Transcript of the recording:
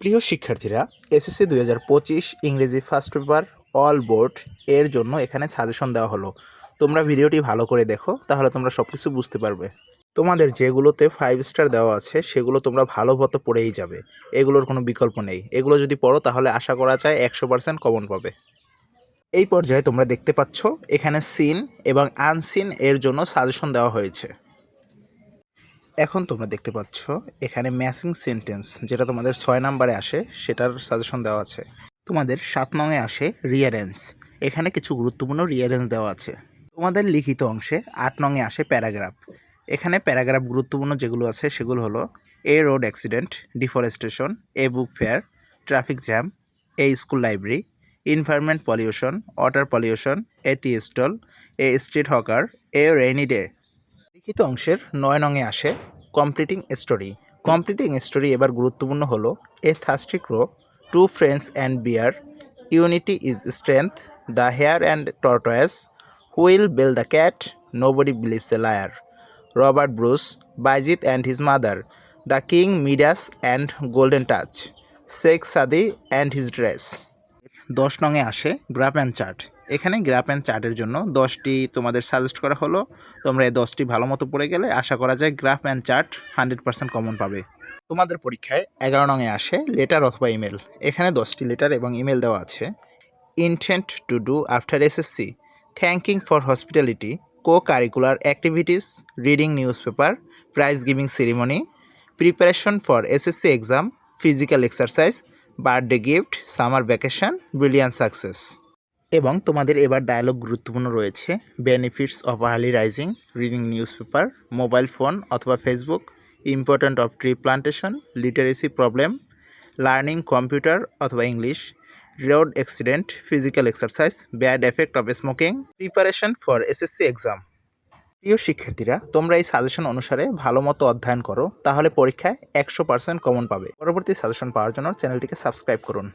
প্রিয় শিক্ষার্থীরা এসএসসি দুই হাজার পঁচিশ ইংরেজি ফার্স্ট পেপার অল বোর্ড এর জন্য এখানে সাজেশন দেওয়া হলো। তোমরা ভিডিওটি ভালো করে দেখো, তাহলে তোমরা সব কিছু বুঝতে পারবে। তোমাদের যেগুলোতে ফাইভ স্টার দেওয়া আছে, সেগুলো তোমরা ভালো মতো পড়েই যাবে। এগুলোর কোনো বিকল্প নেই। এগুলো যদি পড়ো, তাহলে আশা করা যায় একশো পার্সেন্ট কমন পাবে। এই পর্যায়ে তোমরা দেখতে পাচ্ছ, এখানে সিন এবং আনসিন এর জন্য সাজেশন দেওয়া হয়েছে। এখন তোমরা দেখতে পাচ্ছ, এখানে ম্যাচিং সেন্টেন্স যেটা তোমাদের ছয় নাম্বারে আসে, সেটার সাজেশন দেওয়া আছে। তোমাদের সাত নঙে আসে রিয়ারেন্স এখানে কিছু গুরুত্বপূর্ণ রিয়ারেন্স দেওয়া আছে। তোমাদের লিখিত অংশে আট নঙে আসে প্যারাগ্রাফ এখানে প্যারাগ্রাফ গুরুত্বপূর্ণ যেগুলো আছে, সেগুলো হলো a road accident deforestation a book fair traffic jam a school library environment pollution water pollution a tea stall a street hawker a rainy day লিখিত অংশের নয় নঙে আসে কমপ্লিটিং স্টোরি কমপ্লিটিং স্টোরি এবার গুরুত্বপূর্ণ হলো a thirsty crow two friends and bear unity is strength the hare and tortoise who will bell the cat nobody believes a liar Robert Bruce Bayazid and his mother the king Midas and golden touch Sheikh Saadi and his dress দশ নঙে আসে graph and chart. এখানে graph and চার্টের জন্য দশটি তোমাদের suggest করা হলো। তোমরা এই দশটি ভালো মতো পড়ে গেলে আশা করা যায় graph and chart hundred percent common পাবে। তোমাদের পরীক্ষায় এগারো নঙে আসে লেটার অথবা ইমেল। এখানে দশটি লেটার এবং ইমেল দেওয়া আছে। Intent to do after SSC thanking for hospitality co curricular activities reading news paper prize giving ceremony preparation for SSC exam physical exercise birthday gift, summer vacation brilliant success এবং তোমাদের এবার dialogue গুরুত্বপূর্ণ রয়েছে benefits of early rising reading news paper mobile phone অথবা Facebook important of tree plantation literacy problem learning computer অথবা English road accident physical exercise bad effect of smoking preparation for SSC exam প্রিয় শিক্ষার্থীরা, তোমরা এই suggestion অনুসারে ভালো মতো অধ্যয়ন করো, তাহলে পরীক্ষায় একশো পার্সেন্ট কমন পাবে। পরবর্তী সাজেশন পাওয়ার জন্য চ্যানেলটিকে সাবস্ক্রাইব করুন।